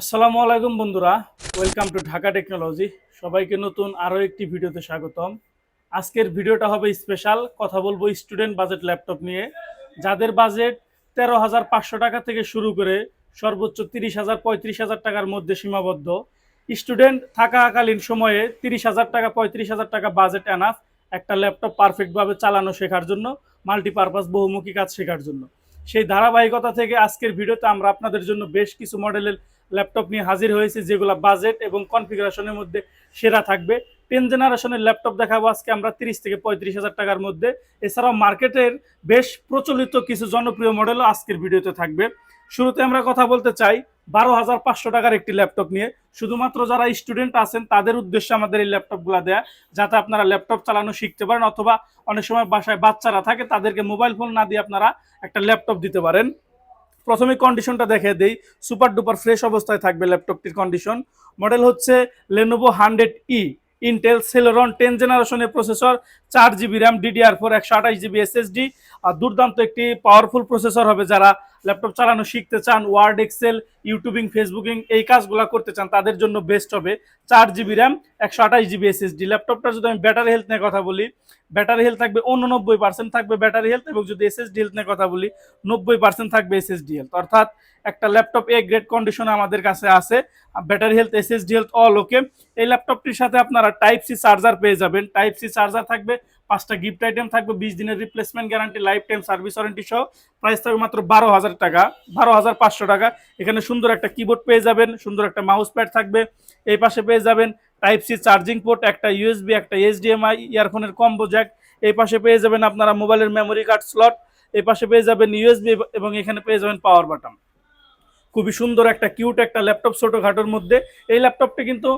আসসালামু আলাইকুম বন্ধুরা ওয়েলকাম টু ঢাকা টেকনোলজি সবাইকে নতুন আরও একটি ভিডিওতে স্বাগতম। আজকের ভিডিওটা হবে স্পেশাল কথা বলব স্টুডেন্ট বাজেট ল্যাপটপ নিয়ে। যাদের বাজেট তেরো হাজার পাঁচশো টাকা থেকে শুরু করে সর্বোচ্চ তিরিশ হাজার পঁয়ত্রিশ হাজার টাকার মধ্যে সীমাবদ্ধ। স্টুডেন্ট থাকাকালীন সময়ে তিরিশ হাজার টাকা, পঁয়ত্রিশ হাজার টাকা বাজেট এনাফ একটা ল্যাপটপ পারফেক্টভাবে চালানো শেখার জন্য মাল্টিপারপাস বহুমুখী কাজ শেখার জন্য। সেই ধারাবাহিকতা থেকে আজকের ভিডিওতে আমরা আপনাদের জন্য বেশ কিছু মডেলের ল্যাপটপ নিয়ে হাজির হয়েছে, যেগুলো বাজেট এবং কনফিগারেশনের মধ্যে সেরা থাকবে। টেন জেনারেশনের ল্যাপটপ দেখাবো আজকে আমরা তিরিশ থেকে পঁয়ত্রিশ হাজার টাকার মধ্যে। এছাড়াও মার্কেটের বেশ প্রচলিত কিছু জনপ্রিয় মডেলও আজকের ভিডিওতে থাকবে। শুরুতে আমরা কথা বলতে চাই বারো হাজার পাঁচশো টাকার একটি ল্যাপটপ নিয়ে। শুধুমাত্র যারা স্টুডেন্ট আছেন, তাদের উদ্দেশ্যে আমাদের এই ল্যাপটপগুলো দেয়া, যাতে আপনারা ল্যাপটপ চালানো শিখতে পারেন অথবা অনেক সময় বাসায় বাচ্চারা থাকে, তাদেরকে মোবাইল ফোন না দিয়ে আপনারা একটা ল্যাপটপ দিতে পারেন। প্রথমে কন্ডিশনটা দেখে দেই। সুপার ডুপার ফ্রেশ অবস্থায় থাকবে ল্যাপটপটির কন্ডিশন মডেল হচ্ছে Lenovo hundred E Intel Celeron ten জেনারেশনের প্রসেসর চার জিবি র্যাম ডিডিআর ফোর একশো আঠাশ জিবি এসএসডি আর দুর্দান্ত একটি পাওয়ারফুল প্রসেসর হবে যারা ল্যাপটপ চালানো শিখতে চান ওয়ার্ড এক্সেল ইউটিউবিং ফেসবুকিং এই কাজগুলো করতে চান, তাদের জন্য বেস্ট হবে চার জিবি র্যাম একশো আঠাশ জিবি এসএসডি ল্যাপটপটা যদি আমি ব্যাটারি হেলথ নিয়ে কথা বলি ব্যাটারি হেলথ থাকবে উননব্বই পার্সেন্ট থাকবে ব্যাটারি হেলথ এবং যদি এসএসডি হেলথ নিয়ে কথা বলি, নব্বই পার্সেন্ট থাকবে এসএসডি হেলথ অর্থাৎ একটা ল্যাপটপ এ গ্রেড কন্ডিশনে আমাদের কাছে আছে battery health SSD health all okay এই ল্যাপটপটির সাথে আপনারা টাইপ সি চার্জার পেয়ে যাবেন। টাইপ সি চার্জার থাকবে, পাঁচটা গিফট আইটেম থাকবে, বিশ দিনের replacement guarantee lifetime service warranty সহ। প্রাইস থাকবে মাত্র বারো হাজার টাকা, বারো হাজার পাঁচশো টাকা। এখানে সুন্দর একটা কিবোর্ড পেয়ে যাবেন, সুন্দর একটা মাউস প্যাড থাকবে। এই পাশে পেয়ে যাবেন টাইপ সি চার্জিং পোর্ট একটা ইউএসবি একটা এইচডিএমআই ইয়ারফোনের কম্বো জ্যাক এই পাশে পেয়ে যাবেন আপনারা মোবাইলের মেমোরি কার্ড স্লট এই পাশে পেয়ে যাবেন ইউএসবি এবং এখানে পেয়ে যাবেন পাওয়ার বাটন খুবই সুন্দর একটা কিউট একটা ল্যাপটপ ছোটোখাটোর মধ্যে। এই ল্যাপটপটি কিন্তু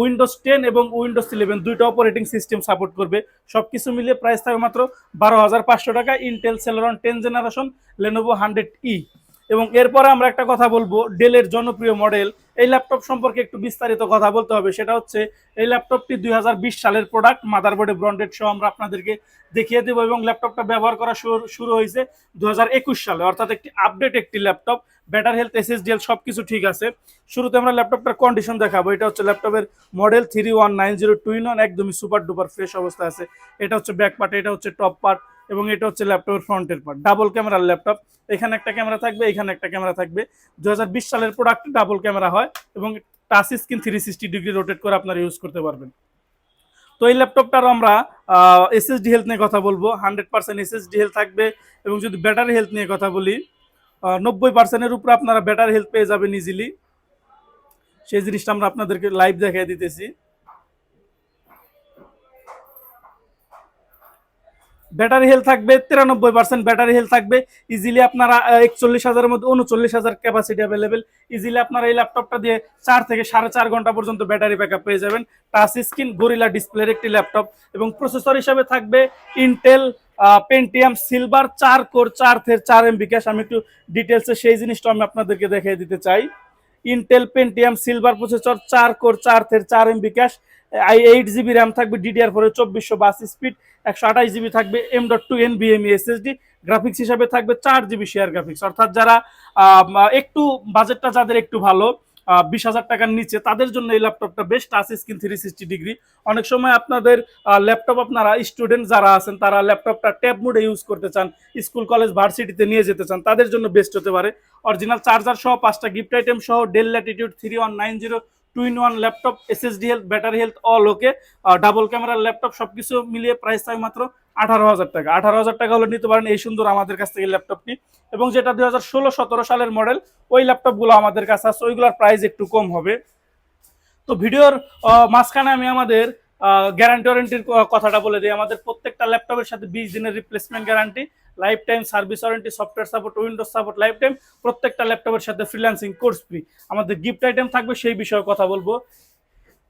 উইন্ডোজ টেন এবং উইন্ডোজ ইলেভেন দুইটা অপারেটিং সিস্টেম সাপোর্ট করবে। সব কিছু মিলিয়ে প্রাইস থাকবে মাত্র বারো হাজার পাঁচশো টাকা। Intel Celeron ten generation Lenovo hundred E এবং এরপরে আমরা একটা কথা বলব ডেলের জনপ্রিয় মডেল এই ল্যাপটপ সম্পর্কে একটু বিস্তারিত কথা বলতে হবে, সেটা হচ্ছে এই ল্যাপটপটি দুই হাজার বিশ সালের প্রোডাক্ট মাদারবোর্ডে ব্রন্ডেড সহ আমরা আপনাদেরকে দেখিয়ে দেবো এবং ল্যাপটপটা ব্যবহার করা শুরু হয়েছে দু হাজার একুশ সালে। অর্থাৎ একটি আপডেট একটি ল্যাপটপ ব্যাটার হেলথ এসএসডিএল সব কিছু ঠিক আছে। শুরুতে আমরা ল্যাপটপটার কন্ডিশন দেখাবো, এটা হচ্ছে ল্যাপটপের model three one nine zero two একদমই সুপার ডুপার ফ্রেশ অবস্থায় আছে। এটা হচ্ছে ব্যাক পার্ট এটা হচ্ছে টপ পার্ট এবং এটা হচ্ছে ল্যাপটপের ফ্রন্টের পার্ট ডাবল ক্যামেরার ল্যাপটপ। এখানে একটা ক্যামেরা থাকবে, এখানে একটা ক্যামেরা থাকবে। দু হাজার বিশ সালের প্রোডাক্ট ডাবল ক্যামেরা হয় এবং touch screen three sixty degree rotate করে আপনারা ইউজ করতে পারবেন। তো এই ল্যাপটপটার আমরা এসএসডি হেলথ নিয়ে কথা বলব। হান্ড্রেড পার্সেন্ট এসএসডি হেলথ থাকবে এবং যদি ব্যাটারি হেলথ নিয়ে কথা বলি নব্বই পার্সেন্টের উপরে আপনারা ব্যাটারি হেলথ পেয়ে যাবেন ইজিলি সেই জিনিসটা আমরা আপনাদেরকে লাইভ দেখিয়ে দিতেছি। ব্যাটারি হেলথ থাকবে তিরানব্বই পার্সেন্ট ব্যাটারি হেলথ থাকবে। ইজিলি আপনারা একচল্লিশ হাজারের মধ্যে উনচল্লিশ হাজার ক্যাপাসিটি অ্যাভেলেবেল ইজিলি আপনারা এই ল্যাপটপটা দিয়ে চার থেকে সাড়ে চার ঘণ্টা পর্যন্ত ব্যাটারি ব্যাকআপ পেয়ে যাবেন। টাচ স্ক্রিন গরিলা ডিসপ্লের একটি ল্যাপটপ এবং প্রসেসর হিসাবে থাকবে ইন্টেল পেন্টিয়াম সিলভার চার কোর চার থের চার এমবি ক্যাশ আমি একটু ডিটেলসে সেই জিনিসটা আমি আপনাদেরকে দেখিয়ে দিতে চাই। ইন্টেল পেন্টিয়াম সিলভার প্রসেসর চার কোর চার থের চার MB cache eight GB RAM থাকবে ডিডিআর ফোরে চব্বিশশো বাস স্পিড একশো আঠাশ জিবি থাকবে এম ডট টু এন বিএমই এসএসডি গ্রাফিক্স হিসাবে থাকবে চার জিবি শেয়ার গ্রাফিক্স অর্থাৎ যারা একটু বাজেটটা যাদের একটু ভালো বিশ হাজার টাকার নিচে, তাদের জন্য এই ল্যাপটপটা best touch screen three sixty degree অনেক সময় আপনাদের ল্যাপটপ আপনারা স্টুডেন্ট যারা আছেন, তারা ল্যাপটপটা ট্যাব মোডে ইউজ করতে চান স্কুল কলেজ ভার্সিটিতে নিয়ে যেতে চান, তাদের জন্য বেস্ট হতে পারে। অরিজিনাল চার্জার সহ পাঁচটা গিফট আইটেম সহ Dell Latitude three one nine zero two in one laptop SSD health battery health all okay double ক্যামেরার ল্যাপটপ সবকিছু মিলিয়ে প্রাইস থাকে মাত্র আঠারো হাজার টাকা। আঠারো হাজার টাকা হলে নিতে পারেন এই সুন্দর আমাদের কাছ থেকে ল্যাপটপটি এবং যেটা দুই হাজার ষোলো, সতেরো সালের মডেল ওই ল্যাপটপগুলো আমাদের কাছে আছে, ওইগুলোর প্রাইস একটু কম হবে। তো ভিডিওর মাঝখানে আমি আমাদের গ্যারান্টি ওয়ারেন্টির কথাটা বলে দিই। আমাদের প্রত্যেকটা ল্যাপটপের সাথে বিশ দিনের replacement guarantee life time service warranty software support Windows support life time প্রত্যেকটা ল্যাপটপের সাথে ফ্রিল্যান্সিং কোর্স ফ্রি আমাদের গিফট আইটেম থাকবে, সেই বিষয়ে কথা বলব।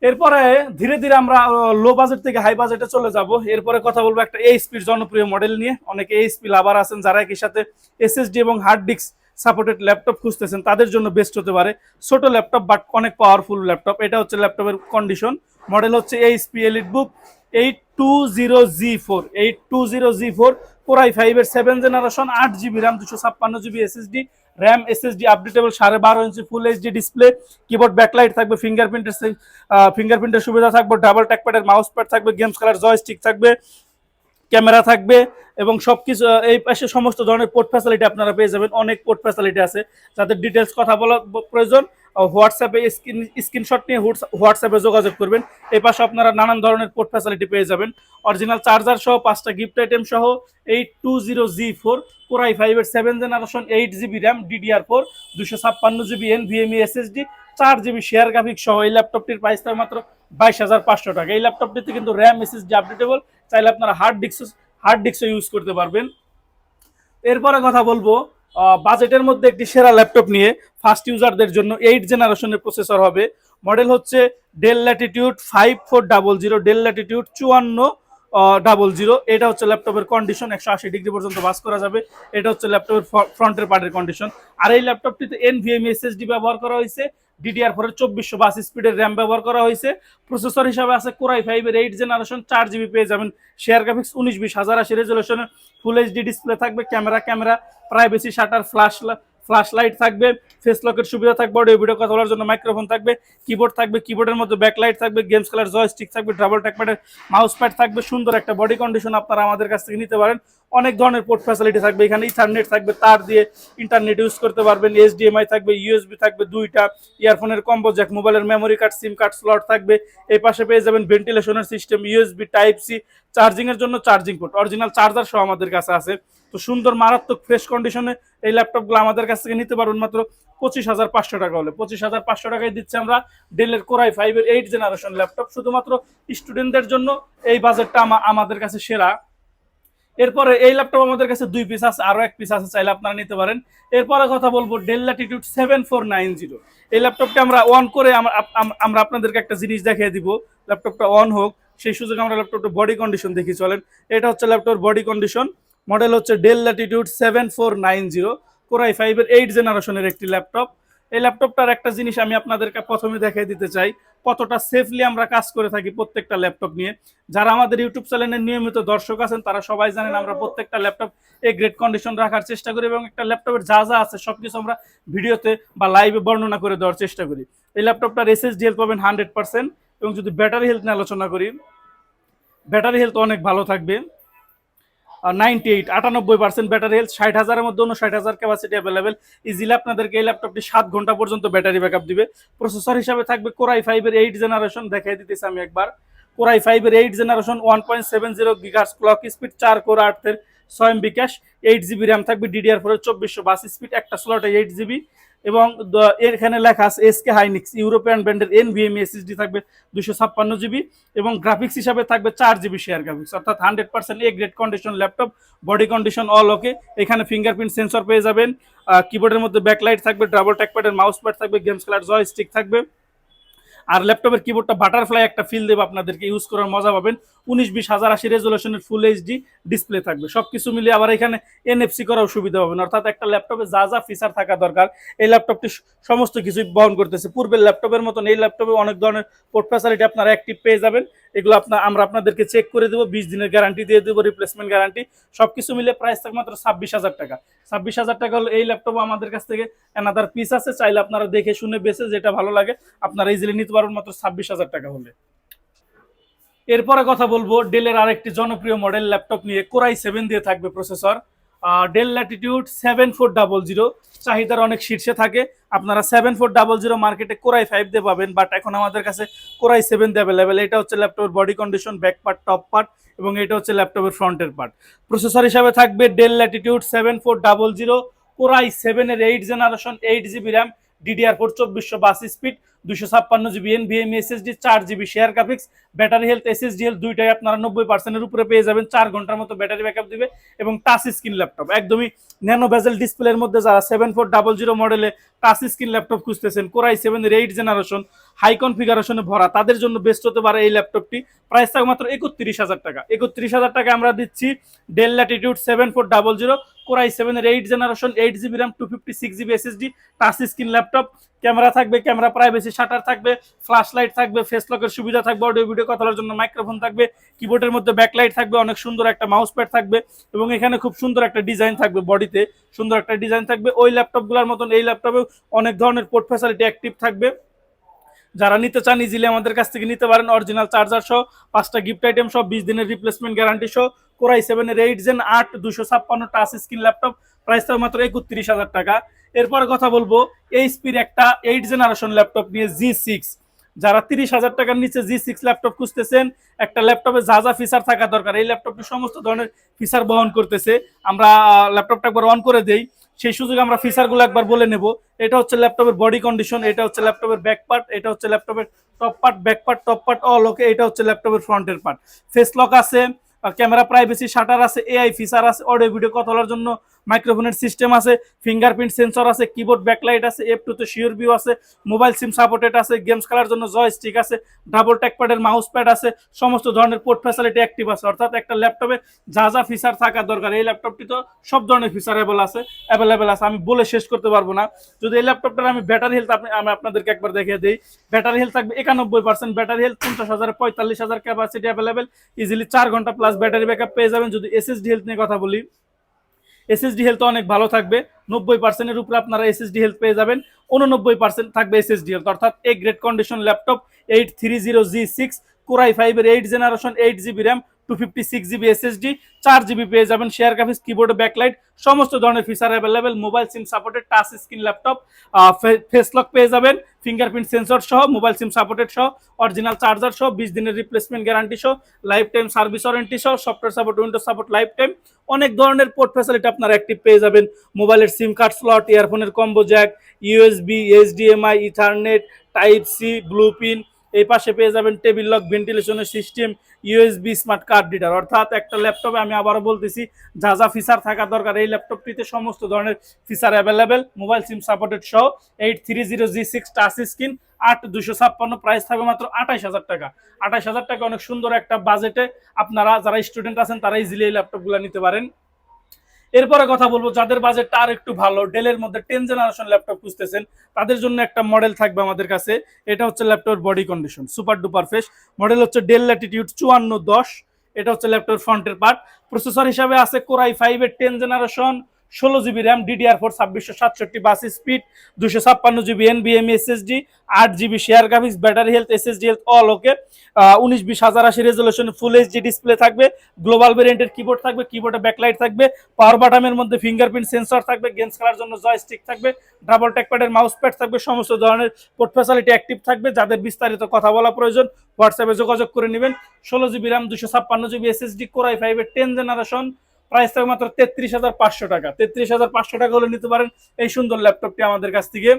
এরপরে ধীরে ধীরে আমরা লো বাজেট থেকে হাই বাজেটে চলে যাব। এরপরে কথা বলব একটা এইচপির জনপ্রিয় মডেল নিয়ে। অনেকে এইচপি লাভার আছেন, যারা একই সাথে এসএসডি এবং হার্ড ডিস্ক সাপোর্টেড ল্যাপটপ খুঁজতেছেন, তাদের জন্য বেস্ট হতে পারে। ছোট ল্যাপটপ বাট অনেক পাওয়ারফুল ল্যাপটপ এটা হচ্ছে ল্যাপটপের কন্ডিশন মডেল হচ্ছে HP elite book eight two zero G four eight two zero G four core i ফাইভের সেভেন জেনারেশন আট জিবি র্যাম দুশো ছাপ্পান্ন GB SSD RAM SSD updatable সাড়ে বারো ইঞ্চি ফুল ডিসপ্লে কিবোর্ড ব্যাকলাইট থাকবে ফিঙ্গারপ্রিন্টের ফিঙ্গারপ্রিন্টের সুবিধা থাকবে ডাবল ট্যাকপ্যাডের মাউস প্যাড থাকবে গেমস খেলার জয়স্টিক থাকবে ক্যামেরা থাকবে এবং সবকিছু আহ, এই পাশে সমস্ত ধরনের পোর্ট ফ্যাসিলিটি আপনারা পেয়ে যাবেন। অনেক পোর্ট ফ্যাসিলিটি আছে। যাদের ডিটেলস কথা বলা প্রয়োজন হোয়াটসঅ্যাপে স্ক্রিন স্ক্রিনশট নিয়ে হোয়াটসঅ্যাপে যোগাযোগ করবেন। এই পাশে আপনারা নানান ধরনের পোর্ট ফ্যাসিলিটি পেয়ে যাবেন। অরিজিনাল চার্জার সহ পাঁচটা গিফট আইটেম সহ eight two zero G four core i ফাইভের seven generation eight GB RAM DDR four দুশো ছাপ্পান্ন জিবি এন ভিএমই এসএসডি চার জিবি শেয়ার গ্রাফিক সহ। এই ল্যাপটপটির প্রাইস মাত্র বাইশ হাজার পাঁচশো টাকা। এই ল্যাপটপটিতে কিন্তু র্যাম এসএসডি আপডেটেবল চাইলে আপনারা হার্ড ডিস্ক হার্ড ডিস্কও ইউজ করতে পারবেন। এরপরে কথা বলব বাজেটের মধ্যে একটি সেরা ল্যাপটপ নিয়ে ফার্স্ট ইউজারদের জন্য এইট জেনারেশনের প্রসেসর হবে। মডেল হচ্ছে Dell Latitude five four double zero Dell Latitude চুয়ান্ন ডাবল জিরো এটা হচ্ছে ল্যাপটপের কন্ডিশন একশো আশি ডিগ্রি পর্যন্ত বাস করা যাবে। এটা হচ্ছে ল্যাপটপের ফ্রন্টের পার্টের কন্ডিশন আর এই ল্যাপটপটিতে এনভিএম এসএসডি ব্যবহার করা হয়েছে। ডিডিআর ফোরের চব্বিশশো বাস স্পিডের র্যাম ব্যবহার করা হয়েছে। প্রসেসর হিসাবে আছে কোরাই ফাইভের এইট জেনারেশন চার জিবি পেয়ে যাবেন। শেয়ার গ্রাফিক্স উনিশ বিশ, হাজার আশি রেজলিউশনের ফুল এইচডি ডিসপ্লে থাকবে camera camera privacy shutter flash flash light থাকবে ফেস লকের সুবিধা থাকবে অডিও ভিডিও কথা বলার জন্য মাইক্রোফোন থাকবে কিবোর্ড থাকবে কিবোর্ডের মধ্যে ব্যাকলাইট থাকবে গেমস খেলার জয়স্টিক থাকবে ডাবল ট্যাকপ্যাডের মাউস প্যাড থাকবে, সুন্দর একটা বডি কন্ডিশন আপনারা আমাদের কাছ থেকে নিতে পারেন। অনেক ধরনের পোর্ট ফ্যাসিলিটি থাকবে, এখানে ইথারনেট থাকবে, তার দিয়ে ইন্টারনেট ইউজ করতে পারবেন এইচডিএমআই থাকবে ইউএসবি থাকবে, দুইটা ইয়ারফোনের কম্বো জ্যাক মোবাইলের memory card SIM card slot থাকবে, এই পাশে পেয়ে যাবেন ভেন্টিলেশনের system USB type C charging এর জন্য চার্জিং পোর্ট অরিজিনাল চার্জার সহ আমাদের কাছে আছে। তো সুন্দর, মারাত্মক ফ্রেশ কন্ডিশনে এই ল্যাপটপগুলো আমাদের কাছ থেকে নিতে পারবেন মাত্র পঁচিশ হাজার পাঁচশো টাকা হলে। পঁচিশ হাজার পাঁচশো টাকায় দিচ্ছি আমরা ডেলের কোরাই ফাইভের এইট জেনারেশন ল্যাপটপ শুধুমাত্র স্টুডেন্টদের জন্য এই বাজেটটা আমা- আমাদের কাছে সেরা। এরপরে এই ল্যাপটপ আমাদের কাছে দুই পিস আছে, আরও এক পিস আছে, চাইলে আপনারা নিতে পারেন। এরপরে কথা বলব Dell Latitude seven four nine zero এই ল্যাপটপটা আমরা অন করে আমরা আপনাদেরকে একটা জিনিস দেখিয়ে দিব। ল্যাপটপটা অন হোক, সেই সুযোগে আমরা ল্যাপটপটা বডি কন্ডিশন দেখি চলেন। এটা হচ্ছে ল্যাপটপ বডি কন্ডিশন মডেল হচ্ছে Dell Latitude seven four nine zero core i ফাইভের এইট জেনারেশনের একটি ল্যাপটপ এই ল্যাপটপটার একটা জিনিস আমি আপনাদেরকে প্রথমে দেখিয়ে দিতে চাই। কতটা সেফলি আমরা কাজ করে থাকি প্রত্যেকটা ল্যাপটপ নিয়ে। যারা আমাদের ইউটিউব চ্যানেলের নিয়মিত দর্শক আছেন তারা সবাই জানেন আমরা প্রত্যেকটা ল্যাপটপ এই গ্রেড কন্ডিশন রাখার চেষ্টা করি এবং একটা ল্যাপটপের যা যা আছে সব কিছু আমরা ভিডিওতে বা লাইভে বর্ণনা করে দেওয়ার চেষ্টা করি। এই ল্যাপটপটার হেলথ পাবেন হান্ড্রেড পার্সেন্ট এবং যদি ব্যাটারি হেলথ নিয়ে আলোচনা করি ব্যাটারি হেলথ অনেক ভালো থাকবে। নাইনটি এইট আটানব্বই পার্সেন্ট ব্যাটারি হেলথ ষাট হাজারের মধ্যে ষাট হাজার ক্যাপাসিটি অ্যাভেলেবেল ইজিলি আপনাদেরকে এই ল্যাপটপটি সাত ঘণ্টা পর্যন্ত ব্যাটারি ব্যাকআপ দিবে। প্রসেসর হিসাবে থাকবে কোরাই ফাইভের এইট জেনারেশন দেখাই দিতেছি আমি একবার। কোরাই ফাইভের eight generation one point seven zero gigahertz clock speed চার কোর আটের ছয় বিকাশ এইট জিবি র্যাম থাকবে ডিডিআর ফোরের চব্বিশশো বাস স্পিড একটা স্লটে এইট জিবি এবং এখানে লেখা আছে এসকে হাইনিক্স ইউরোপিয়ান ব্র্যান্ডের এন ভিএম এসএসডি থাকবে দুশো ছাপ্পান্ন জিবি এবং গ্রাফিক্স হিসাবে থাকবে চার জিবি শেয়ার গ্রাফিক্স অর্থাৎ hundred percent A grade condition laptop body condition all okay এখানে ফিঙ্গারপ্রিন্ট সেন্সর পেয়ে যাবেন কিবোর্ডের মধ্যে ব্যাকলাইট থাকবে ডাবল ট্যাকপ্যাডের মাউস প্যাড থাকবে গেমস খেলার জয় স্টিক থাকবে। আর ল্যাপটপের কিবোর্ডটা বাটারফ্লাই একটা ফিল দেবে আপনাদেরকে ইউজ করার মজা পাবেন। উনিশ বিশ হাজার আশি রেজলিউশনের ফুল এইচডি ডিসপ্লে থাকবে। সব কিছু মিলিয়ে আবার এখানে এনএফসি করাও সুবিধা পাবেন। অর্থাৎ একটা ল্যাপটপে যা যা ফিচার থাকা দরকার, এই ল্যাপটপটি সমস্ত কিছুই বহন করতেছে। পূর্বের ল্যাপটপের মতন এই ল্যাপটপে অনেক ধরনের পোর্ট ফ্যাসিলিটি আপনারা অ্যাক্টিভ পেয়ে যাবেন। এগুলো আপনার আমরা আপনাদেরকে চেক করে দেবো, বিশ দিনের গ্যারান্টি দিয়ে দেবো রিপ্লেসমেন্ট গ্যারান্টি সব কিছু মিলে প্রাইস থাকবে মাত্র ছাব্বিশ হাজার টাকা। ছাব্বিশ হাজার টাকা হলো এই ল্যাপটপ আমাদের কাছ থেকে অ্যানাদার পিস আছে, চাইলে আপনারা দেখে শুনে বেছে যেটা ভালো লাগে, আপনারা ইজিলি নিতে পারবেন মাত্র ছাব্বিশ হাজার টাকা হলে। এরপরে কথা বলব ডেলের আরেকটি জনপ্রিয় মডেল ল্যাপটপ নিয়ে কোরাই সেভেন দিয়ে থাকবে processor Dell Latitude seven four double zero চাহিদার অনেক শীর্ষে থাকে। আপনারা সেভেন ফোর ডাবল জিরো মার্কেটে কোরাই ফাইভ দিয়ে পাবেন বাট এখন আমাদের কাছে কোরাই সেভেন দিয়ে অ্যাভেলেবেল এটা হচ্ছে ল্যাপটপের body condition back part top part এবং এটা হচ্ছে ল্যাপটপের ফ্রন্টের পার্ট প্রসেসর হিসাবে থাকবে Dell Latitude seven four double zero core i সেভেনের eight generation eight GB RAM DDR four চব্বিশশো বাস স্পিড দুশো ছাপ্পান্ন জিবি এন ভিএম এসএসডি চার GB share graphics battery health SSD health দুইটাই আপনারা নব্বই পার্সেন্টের উপরে পেয়ে যাবেন। চার ঘণ্টার মতো ব্যাটারি ব্যাকআপ দিবে এবং টাচ স্ক্রিন ল্যাপটপ একদমই ন্যানো বেজেল ডিসপ্লের মধ্যে যারা সেভেন ফোর ডাবল জিরো মডেলে টাচ স্ক্রিন ল্যাপটপ খুঁজতেছেন কোরাই সেভেনের এইট জেনারেশন হাই কনফিগারেশনে ভরা, তাদের জন্য বেস্ট হতে পারে এই ল্যাপটপটি প্রাইস থাকবে মাত্র একত্রিশ হাজার টাকা। একত্রিশ হাজার টাকা আমরা দিচ্ছি Dell Latitude seven four double zero core i সেভেনের eight generation eight GB RAM two fifty six GB SSD touch screen laptop camera থাকবে, ক্যামেরা প্রাইভেসি শাটার থাকবে ফ্ল্যাশ লাইট থাকবে ফেস লকের সুবিধা থাকবে অডিও ভিডিও কথা বলার জন্য মাইক্রোফোন থাকবে কিবোর্ডের মধ্যে ব্যাকলাইট থাকবে, অনেক সুন্দর একটা মাউস প্যাড থাকবে এবং এখানে খুব সুন্দর একটা ডিজাইন থাকবে বডিতে সুন্দর একটা ডিজাইন থাকবে। ওই ল্যাপটপগুলোর মতন এই ল্যাপটপে অনেক ধরনের পোর্ট ফ্যাসিলিটি অ্যাক্টিভ থাকবে। যারা নিতে চান ইজিলি আমাদের কাছ থেকে নিতে পারেন অরিজিনাল চার্জার সহ, পাঁচটা গিফট আইটেম সহ, বিশ দিনের রিপ্লেসমেন্ট গ্যারান্টি সহ কোরাই সেভেনের এইট জেন আট দুশো ছাপ্পান্ন টাচ স্ক্রিন ল্যাপটপ প্রাইস মাত্র একত্রিশ হাজার টাকা। এরপরে কথা বলব এইচপির একটা এইট জেনারেশন ল্যাপটপ নিয়ে জি সিক্স যারা তিরিশ হাজার টাকার নিচে জি সিক্স ল্যাপটপ খুঁজতেছেন, একটা ল্যাপটপে যা যা ফিচার থাকা দরকার, এই ল্যাপটপটি সমস্ত ধরনের ফিচার বহন করতেছে। আমরা ল্যাপটপটা একবার অন করে দেই, সেই সুযোগে আমরা ফিচারগুলো একবার বলে নেব। এটা হচ্ছে ল্যাপটপের বডি কন্ডিশন এটা হচ্ছে ল্যাপটপের ব্যাক পার্ট এটা হচ্ছে ল্যাপটপের top part back part top part all okay এটা হচ্ছে ল্যাপটপের ফ্রন্টের পার্ট ফেস লক আছে ক্যামেরা প্রাইভেসি শাটার আছে এআই ফিচার আছে অডিও ভিডিও কথা বলার জন্য মাইক্রোফোনের সিস্টেম আছে, ফিঙ্গারপ্রিন্ট সেন্সর আছে কিবোর্ড ব্যাকলাইট আছে এফ টুতে শিওর ভিউ আছে মোবাইল সিম সাপোর্টেড আছে গেমস খেলার জন্য জয়স্টিক আছে ডাবল ট্যাকপ্যাডের মাউস প্যাড আছে, সমস্ত ধরনের পোর্ট ফ্যাসিলিটি অ্যাক্টিভ আছে। অর্থাৎ একটা ল্যাপটপে যা যা ফিচার থাকা দরকার, এই ল্যাপটপটি তো সব ধরনের ফিচার অ্যাভেল আছে অ্যাভেলেবেল আছে। আমি বলে শেষ করতে পারব না। যদি এই ল্যাপটপটার আমি ব্যাটারি হেলথ আমি আপনাদেরকে একবার দেখিয়ে দিই। ব্যাটারি হেলথ থাকবে একানব্বই পার্সেন্ট ব্যাটারি হেলথ পঞ্চাশ হাজার, পঁয়তাল্লিশ হাজার ক্যাপাসিটি অ্যাভেলেবেল ইজিলি চার ঘণ্টা প্লাস ব্যাটারি ব্যাকআপ পেয়ে যাবেন। যদি এসএসডি হেলথ নিয়ে কথা বলি এসএসডি হেলথ অনেক ভালো থাকবে। নব্বই পার্সেন্টের উপরে আপনারা এসএসডি হেলথ পেয়ে যাবেন। উননব্বই পার্সেন্ট থাকবে এসএসডি হেলথ অর্থাৎ A grade condition laptop eight three zero G six core i ফাইভের eight generation eight GB RAM two fifty six GB SSD চার জিবি পেয়ে যাবেন শেয়ার গ্রাফিক্স কিবোর্ড ব্যাকলাইট সমস্ত ধরনের feature available mobile SIM supported touch screen laptop face lock পেয়ে যাবেন fingerprint sensor সহ mobile SIM supported সহ অরিজিনাল চার্জার সহ, বিশ দিনের রিপ্লেসমেন্ট গ্যারান্টি সহ লাইফ টাইম সার্ভিস ওয়ারেন্টি সহ software support window support life time অনেক ধরনের পোর্ট ফ্যাসিলিটি আপনারা অ্যাক্টিভ পেয়ে যাবেন মোবাইলের SIM card slot ইয়ারফোনের combo jack USB HDMI Ethernet type C blue pin এই পাশে পেয়ে যাবেন table lock, ভেন্টিলেশনের system, USB smart card reader. অর্থাৎ একটা ল্যাপটপে আমি আবারও বলতেছি, যা যা ফিচার থাকা দরকার, এই ল্যাপটপটিতে সমস্ত ধরনের feature available mobile SIM supported সহ eight three zero G six touch screen আট দুশো ছাপ্পান্ন প্রাইস থাকবে মাত্র আঠাইশ হাজার টাকা। আঠাইশ হাজার টাকা অনেক সুন্দর একটা বাজেটে আপনারা, যারা স্টুডেন্ট আছেন, তারা ইজিলি এই ল্যাপটপগুলো নিতে পারেন। এরপরে কথা বলব, যাদের বাজেটটা আর একটু ভালো ডেলের মধ্যে টেন জেনারেশন ল্যাপটপ খুঁজতেছেন, তাদের জন্য একটা মডেল থাকবে আমাদের কাছে, এটা হচ্ছে ল্যাপটপের body condition super duper fresh model হচ্ছে ডেল ল্যাটিটিউড চুয়ান্ন দশ, এটা হচ্ছে ল্যাপটপের ফ্রন্টের পার্ট প্রসেসর হিসাবে আছে কোরাই ফাইভের টেন জেনারেশন ষোলো জিবি র্যাম ডিডিআর ফোর ছাব্বিশশো সাতষট্টি, বাস স্পিড, দুশো ছাপ্পান্ন জিবি এনবিএম এসএসডি আট GB share graphics battery health SSD health all okay উনিশ বিশ হাজার আশি রেজলিউশন ফুল এইচডি ডিসপ্লে থাকবে গ্লোবাল ভেরিয়েন্টের কিবোর্ড থাকবে কিবোর্ডে ব্যাকলাইট থাকবে পাওয়ার বাটামের মধ্যে ফিঙ্গারপ্রিন্ট সেন্সর থাকবে গেমস খেলার জন্য জয়স্টিক থাকবে ডাবল ট্যাকপ্যাডের মাউস প্যাড থাকবে, সমস্ত ধরনের পোর্ট ফ্যাসিলিটি অ্যাক্টিভ থাকবে, যাদের বিস্তারিত কথা বলা প্রয়োজন হোয়াটসঅ্যাপে যোগাযোগ করে নেবেন। ষোলো জিবি র্যাম, দুশো ছাপ্পান্ন জিবি এসএসডি কোরাই ফাইভের টেন জেনারেশন প্রাইস থাকবে মাত্র তেত্রিশ হাজার পাঁচশো টাকা। তেত্রিশ হাজার পাঁচশো টাকা হলে নিতে পারেন এই সুন্দর ল্যাপটপটি আমাদের কাছ থেকে।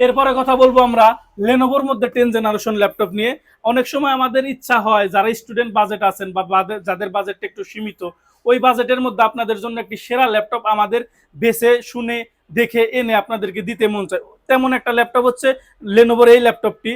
এরপরে কথা বলব আমরা লেনোভোর মধ্যে টেন জেনারেশন ল্যাপটপ নিয়ে। অনেক সময় আমাদের ইচ্ছা হয়, যারা স্টুডেন্ট বাজেট আছেন বা যাদের বাজেটটা একটু সীমিত, ওই বাজেটের মধ্যে আপনাদের জন্য একটি সেরা ল্যাপটপ আমাদের বেছে, শুনে দেখে এনে আপনাদেরকে দিতে মন চায়। তেমন একটা ল্যাপটপ হচ্ছে লেনোভোর এই ল্যাপটপটি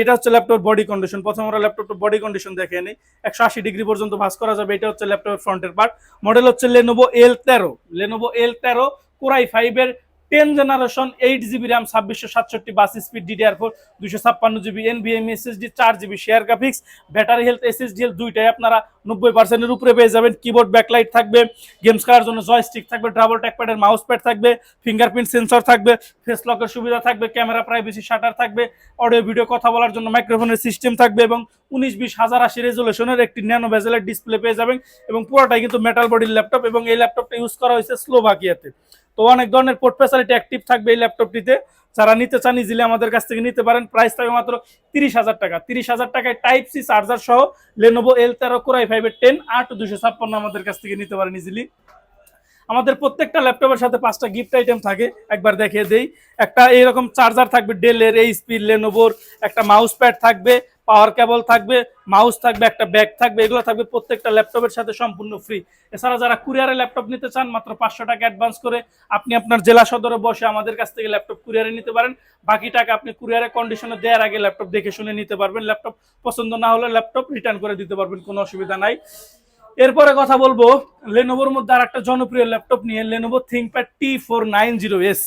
এটা হচ্ছে ল্যাপটপ বডি কন্ডিশন প্রথম আমরা ল্যাপটপটা বডি কন্ডিশন দেখে নিই। একশো আশি ডিগ্রি পর্যন্ত ভাস করা যাবে। এটা হচ্ছে ল্যাপটপের ফ্রন্টের পার্ট মডেল হচ্ছে লেনোভো এল তেরো। লেনোভো এল তেরো কোরাই ফাইভের ten generation eight GB RAM, ছাব্বিশশো সাতষট্টি বাস স্পিড ডিডিআর ফোর দুশো ছাপ্পান্ন জিবি এনবিএম এসএসডি চার GB share graphics battery health SSD health দুইটাই আপনারা নব্বই পার্সেন্টের উপরে পেয়ে যাবেন। কিবোর্ড ব্যাকলাইট থাকবে গেমস খেলার জন্য জয়স্টিক থাকবে ডাবল ট্যাকপ্যাডের মাউস প্যাড থাকবে ফিঙ্গারপ্রিন্ট সেন্সর থাকবে ফেস লকের সুবিধা থাকবে ক্যামেরা প্রাইভেসি শাটার থাকবে অডিও ভিডিও কথা বলার জন্য মাইক্রোফোনের সিস্টেম থাকবে এবং উনিশ বিশ হাজার আশি রেজলিউশনের একটি ন্যানো ভেজেলের ডিসপ্লে পেয়ে যাবেন এবং পুরোটাই কিন্তু মেটাল বডির ল্যাপটপ এবং এই ল্যাপটপটা ইউজ করা হয়েছে স্লোভাকিয়াতে তো অনেক ধরনের পোর্ট ফ্যাসিলিটি অ্যাক্টিভ থাকবে এই ল্যাপটপটিতে যারা নিতে চান ইজিলি আমাদের কাছ থেকে নিতে পারেন। প্রাইস থাকবে মাত্র তিরিশ হাজার টাকা। তিরিশ হাজার টাকায় টাইপ সি চার্জার সহ লেনোভো এল তেরো কোরাই ফাইভের টেন আট দুশো ছাপ্পান্ন আমাদের কাছ থেকে নিতে পারেন ইজিলি আমাদের প্রত্যেকটা ল্যাপটপের সাথে পাঁচটা গিফট আইটেম থাকে। একবার দেখিয়ে দেই। একটা এইরকম চার্জার থাকবে ডেলের এইচপি লেনোভোর একটা মাউস প্যাড থাকবে। পাওয়ার কেবল থাকবে, মাউস থাকবে, একটা ব্যাগ থাকবে, এগুলো থাকবে প্রত্যেকটা ল্যাপটপের সাথে সম্পূর্ণ ফ্রি এছাড়া যারা কুরিয়ারে ল্যাপটপ নিতে চান, মাত্র পাঁচশো টাকা অ্যাডভান্স করে আপনি আপনার জেলা সদরে বসে আমাদের কাছ থেকে ল্যাপটপ কুরিয়ারে নিতে পারেন। বাকি টাকা আপনি কুরিয়ারে কন্ডিশনে দেওয়ার আগে ল্যাপটপ দেখে শুনে নিতে পারবেন। ল্যাপটপ পছন্দ না হলে ল্যাপটপ রিটার্ন করে দিতে পারবেন, কোনো অসুবিধা নাই। এরপরে কথা বলব লেনোভোর মধ্যে আর একটা জনপ্রিয় ল্যাপটপ নিয়ে Lenovo ThinkPad T four nine zero S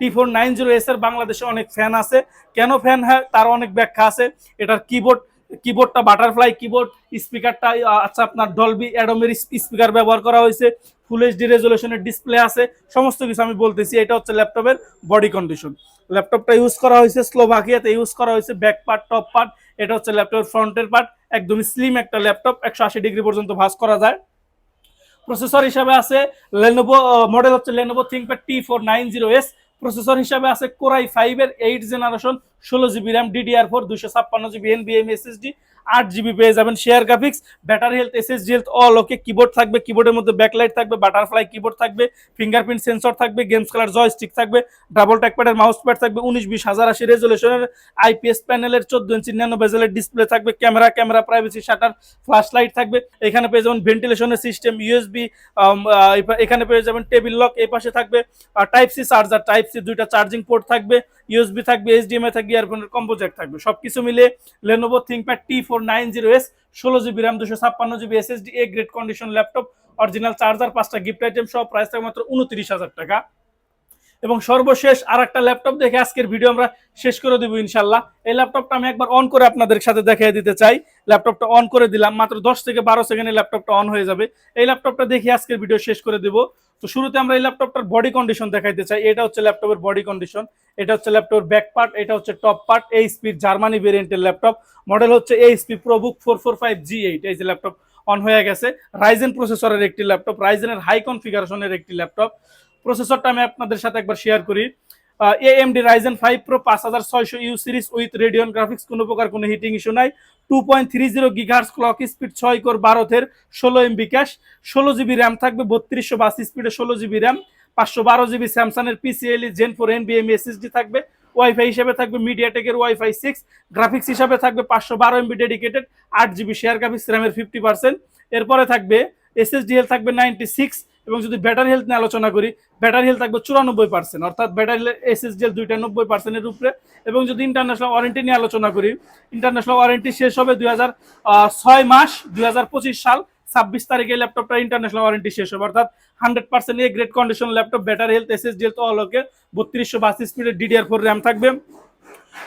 T four nine zero S এর বাংলাদেশে অনেক ফ্যান আছে। কেন ফ্যান হয়? তার অনেক ব্যাখ্যা আছে। এটার কিবোর্ড কিবোর্ডটা বাটারফ্লাই কিবোর্ড স্পিকারটা আচ্ছা আপনার ডলবি অ্যাডোমের স্পিকার ব্যবহার করা হয়েছে। ফুল এইচডি রেজলিউশনের ডিসপ্লে আছে। সমস্ত কিছু আমি বলতেছি, এটা হচ্ছে ল্যাপটপের বডি কন্ডিশন ল্যাপটপটা ইউজ করা হয়েছে স্লোভাকিয়াতে ইউজ করা হয়েছে ব্যাক পার্ট টপ পার্ট এটা হচ্ছে ল্যাপটপের ফ্রন্টের পার্ট একদমই স্লিম একটা ল্যাপটপ একশো আশি ডিগ্রি পর্যন্ত ভাস করা যায়। প্রসেসর হিসাবে আছে লেনোভো মডেল হচ্ছে Lenovo ThinkPad T four nine zero S processor হিসাবে আছে কোরাই ফাইভ এর এইট জেনারেশন, ষোলো জিবি র্যাম, ডিডিআর ফোর দুশো ছাপ্পান্ন জিবি এনবিএম এসএসডি আট জিবি পেয়ে যাবেন share graphics battery health SSD health all okay keyboard থাকবে কিবোর্ডের মধ্যে ব্যাকলাইট থাকবে বাটারফ্লাই কিবোর্ড থাকবে ফিঙ্গারপ্রিন্ট সেন্সর থাকবে গেমস খেলার জয়স্টিক থাকবে ডাবল ট্যাকপ্যাডের মাউস প্যাড থাকবে, উনিশ বিশ হাজার আশি রেজলিউশনের আইপিএস প্যানেলের চোদ্দ ইঞ্চি ন্যানো বেজেলের ডিসপ্লে থাকবে camera camera privacy shutter flash light থাকবে, এখানে পেয়ে যাবেন ভেন্টিলেশনের সিস্টেম ইউএসবি এখানে পেয়ে যাবেন টেবিল লক এই পাশে থাকবে type C charger type C দুইটা চার্জিং পোর্ট থাকবে ইউএসবি থাকবে এইচডিএমআই থাকবে ইয়ারফোনের কম্বো জ্যাক থাকবে। সবকিছু মিলে Lenovo ThinkPad T four nine zero S ষোলো জিবি র্যাম দুশো ছাপ্পান্ন GB SSD A grade condition laptop original charger পাঁচটা গিফট আইটেম সব প্রাইস থাকবে মাত্র উনত্রিশ হাজার টাকা। এবং সর্বশেষ আর একটা ল্যাপটপ দেখে আজকের ভিডিও আমরা শেষ করে দেবো ইনশাল্লাহ। এই ল্যাপটপটা আমি একবার অন করে আপনাদের সাথে দেখিয়ে দিতে চাই। ল্যাপটপটা অন করে দিলাম, মাত্র দশ থেকে বারো সেকেন্ডে ল্যাপটপটা অন হয়ে যাবে। এই ল্যাপটপটা দেখে আজকের ভিডিও শেষ করে দেবো। তো শুরুতে আমরা এই ল্যাপটপটার বডি কন্ডিশন দেখাইতে চাই। এটা হচ্ছে ল্যাপটপের বডি কন্ডিশন এটা হচ্ছে ল্যাপটপের ব্যাক পার্ট এটা হচ্ছে টপ পার্ট এই স্পিড জার্মানি ভেরিয়েন্টের ল্যাপটপ। মডেল হচ্ছে এই স্পি ProBook four four five G eight এই যে ল্যাপটপ অন হয়ে গেছে। রাইজেন প্রসেসরের একটি ল্যাপটপ রাইজেনের হাই কনফিগারেশনের একটি ল্যাপটপ। প্রসেসরটা আমি আপনাদের সাথে একবার শেয়ার করি। এএমডি রাইজেন ফাইভ প্রো পাঁচ হাজার ছয়শো U series with Radeon graphics কোনো প্রকার কোনো হিটিং ইস্যু নাই। Two point three zero gigahertz clock speed ছয় কোর বারোথের ষোলো এমবি ক্যাশ ষোলো জিবি র্যাম থাকবে, বত্রিশশো বাস স্পিডে ষোলো জিবি র্যাম পাঁচশো বারো জিবি স্যামসাংয়ের পিসিএলই জেন ফোর এনবিএম এসএসডি থাকবে ওয়াইফাই হিসেবে থাকবে মিডিয়াটেকের ওয়াইফাই সিক্স গ্রাফিক্স হিসাবে থাকবে, পাঁচশো বারো এমবি ডেডিকেটেড আট জিবি শেয়ার গ্রাফিক্স র্যামের ফিফটি পার্সেন্ট এরপরে থাকবে এসএসডি হেলথ থাকবে নাইনটি সিক্স এবং যদি ব্যাটারি হেলথ নিয়ে আলোচনা করি ব্যাটারি হেলথ থাকবে চুরানব্বই পার্সেন্ট অর্থাৎ ব্যাটারি এসএসডি দুইটা নব্বই পার্সেন্টের উপরে। এবং যদি ইন্টারন্যাশনাল ওয়ারেন্টি নিয়ে আলোচনা করি ইন্টারন্যাশনাল ওয়ারেন্টি শেষ হবে দুই ছয় মাস, দুই সাল, ছাব্বিশ তারিখে ল্যাপটপটা ইন্টারন্যাশনাল ওয়ারেন্টি শেষ হবে। অর্থাৎ hundred percent A grade condition laptop battery health SSD health all okay বত্রিশশো বাস স্পিডের ডিডিআর ফোর র্যাম থাকবে।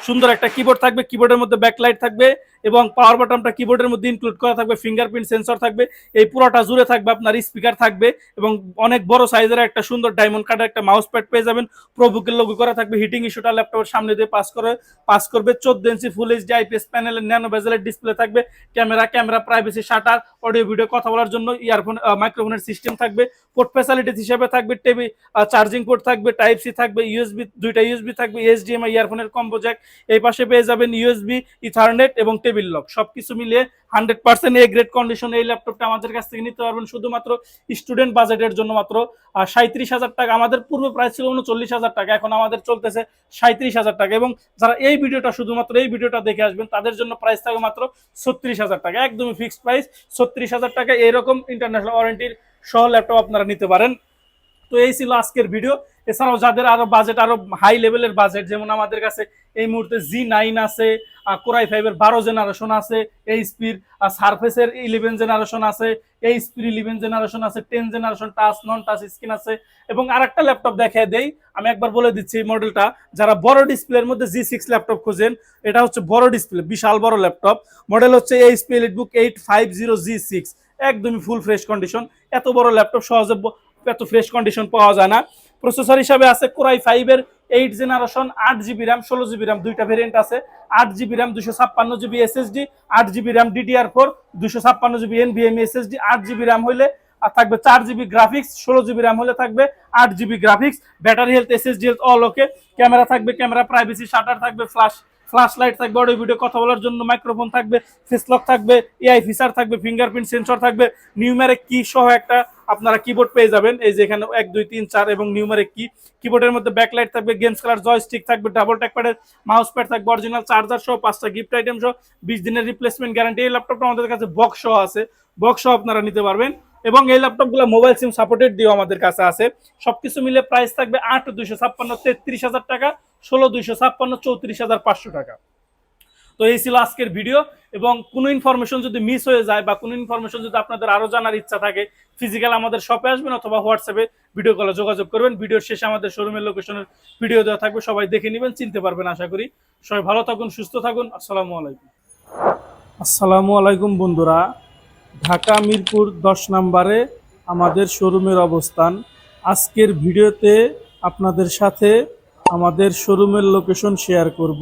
সুন্দর একটা কিবোর্ড থাকবে কিবোর্ডের মধ্যে ব্যাকলাইট থাকবে। এবং পাওয়ার বাটনটা কিবোর্ডের মধ্যে ইনক্লুড করা থাকবে ফিঙ্গারপ্রিন্ট সেন্সর থাকবে, এই পুরোটা জুড়ে থাকবে, আপনার স্পিকার থাকবে এবং অনেক বড় সাইজের একটা সুন্দর ডায়মন্ড কার্ডের একটা মাউস প্যাড পেয়ে যাবেন। প্রভুকের লোগো করা থাকবে হিটিং ইস্যুটা ল্যাপটপের সামনে দিয়ে পাস করে পাস করবে। চোদ্দ inch full H HD IPS প্যানেলের ন্যানো বেজেলের ডিসপ্লে থাকবে। Camera camera privacy shutter audio video কথা বলার জন্য ইয়ারফোন মাইক্রোফোনের সিস্টেম থাকবে। পোর্ট ফ্যাসিলিটিস হিসেবে থাকবে টেবি চার্জিং পোর্ট থাকবে টাইপ সি থাকবে ইউএসবি দুইটা ইউএসবি থাকবে এইচডিএমআই ইয়ারফোনের কম্বো জ্যাক এই পাশে পেয়ে যাবেন ইউএসবি ইথারনেট এবং টেবিল লক সবকিছু মিলিয়ে hundred percent A grade condition এই ল্যাপটপটা আমাদের কাছ থেকে নিতে পারবেন। শুধুমাত্র স্টুডেন্ট বাজেটের জন্য মাত্র সাঁত্রিশ হাজার টাকা। আমাদের পূর্বে প্রাইস ছিল উনচল্লিশ হাজার টাকা, এখন আমাদের চলতেছে সাঁত্রিশ হাজার টাকা এবং যারা এই ভিডিওটা শুধুমাত্র এই ভিডিওটা দেখে আসবেন, তাদের জন্য প্রাইস থাকবে মাত্র ছত্রিশ হাজার টাকা। একদমই ফিক্সড প্রাইস ছত্রিশ হাজার টাকা, এরকম ইন্টারন্যাশনাল ওয়ারেন্টির সহ ল্যাপটপ আপনারা নিতে পারেন। তো এই ছিল আজকের ভিডিও। এছাড়াও যাদের আরও বাজেট আরও হাই লেভেলের বাজেট যেমন আমাদের কাছে এই মুহূর্তে জি নাইন আছে কোরাই ফাইভের বারো জেনারেশন আছে এই স্পির সার্ফেসের ইলেভেন জেনারেশন আছে এই স্পির ইলেভেন জেনারেশন আছে ten generation touch non touch screen আছে। এবং আর একটা ল্যাপটপ দেখায় দেই, আমি একবার বলে দিচ্ছি এই মডেলটা যারা বড় ডিসপ্লের মধ্যে জি সিক্স ল্যাপটপ খোঁজেন, এটা হচ্ছে বড় ডিসপ্লে বিশাল বড় ল্যাপটপ মডেল হচ্ছে HP EliteBook eight five zero G six একদমই ফুল ফ্রেশ কন্ডিশন এত বড় ল্যাপটপ সহজে এত ফ্রেশ কন্ডিশন পাওয়া যায় না। প্রসেসর হিসাবে আছে কোরাই ফাইভের এইট জেনারেশন আট জিবি র্যাম ষোলো জিবি র্যাম দুইটা ভেরিয়েন্ট আছে। আট জিবি র্যাম দুশো ছাপ্পান্ন জিবি এসএসডি আট জিবি র্যাম ডিডিআর ফোর দুশো ছাপ্পান্ন জিবি এনভিএম এসএসডি আট জিবি র্যাম হইলে, আর থাকবে চার জিবি গ্রাফিক্স ষোলো জিবি র্যাম হলে থাকবে আট GB graphics battery health SSD health all okay camera থাকবে ক্যামেরা প্রাইভেসি শাটার থাকবে ফ্ল্যাশ ফ্ল্যাশ লাইট থাকবে অডিও ভিডিও কথা বলার জন্য মাইক্রোফোন থাকবে ফেস লক থাকবে এআই ফিচার থাকবে ফিঙ্গারপ্রিন্ট সেন্সর থাকবে নিউমেরিক কি সহ একটা আপনারা কিবোর্ড পেয়ে যাবেন। এই যে এখানে এক, দুই, তিন, চার এবং নিউমারিক কি কিবোর্ডের মধ্যে ব্যাকলাইট থাকবে গেমস খেলার জয়স্টিক থাকবে ডাবল ট্যাকপ্যাডের মাউস প্যাড থাকবে অরিজিনাল চার্জার সহ পাঁচটা গিফট আইটেম সহ, বিশ দিনের রিপ্লেসমেন্ট গ্যারান্টি এই ল্যাপটপটা আমাদের কাছে বক্স সহ আছে। বক্স সহ আপনারা নিতে পারবেন। এবং এই ল্যাপটপগুলো মোবাইল সিম সাপোর্টেড দিয়েও আমাদের কাছে আছে। সবকিছু মিলে প্রাইস থাকবে আট, দুইশো ছাপ্পান্ন, তেত্রিশ হাজার টাকা, ষোলো, দুইশো ছাপ্পান্ন, চৌত্রিশ হাজার পাঁচশো টাকা। তো এই ছিল আজকের ভিডিও এবং কোনো ইনফরমেশন যদি মিস হয়ে যায় বা কোনো ইনফরমেশন যদি আপনাদের আরও জানার ইচ্ছা থাকে ফিজিক্যাল আমাদের শপে আসবেন অথবা হোয়াটসঅ্যাপে ভিডিও কলে যোগাযোগ করবেন। ভিডিওর শেষে আমাদের শোরুমের লোকেশনের ভিডিও দেওয়া থাকবে, সবাই দেখে নেবেন, চিনতে পারবেন আশা করি। সবাই ভালো থাকুন, সুস্থ থাকুন, আসসালামু আলাইকুম। আসসালামু আলাইকুম বন্ধুরা। ঢাকা মিরপুর দশ নম্বরে আমাদের শোরুমের অবস্থান। আজকের ভিডিওতে আপনাদের সাথে আমাদের শোরুমের লোকেশন শেয়ার করব।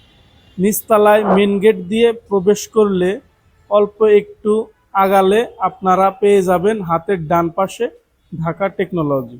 নিচতলায় মেন গেট দিয়ে প্রবেশ করলে অল্প একটু আগালে আপনারা পেয়ে যাবেন হাতের ডান পাশে ঢাকা টেকনোলজি।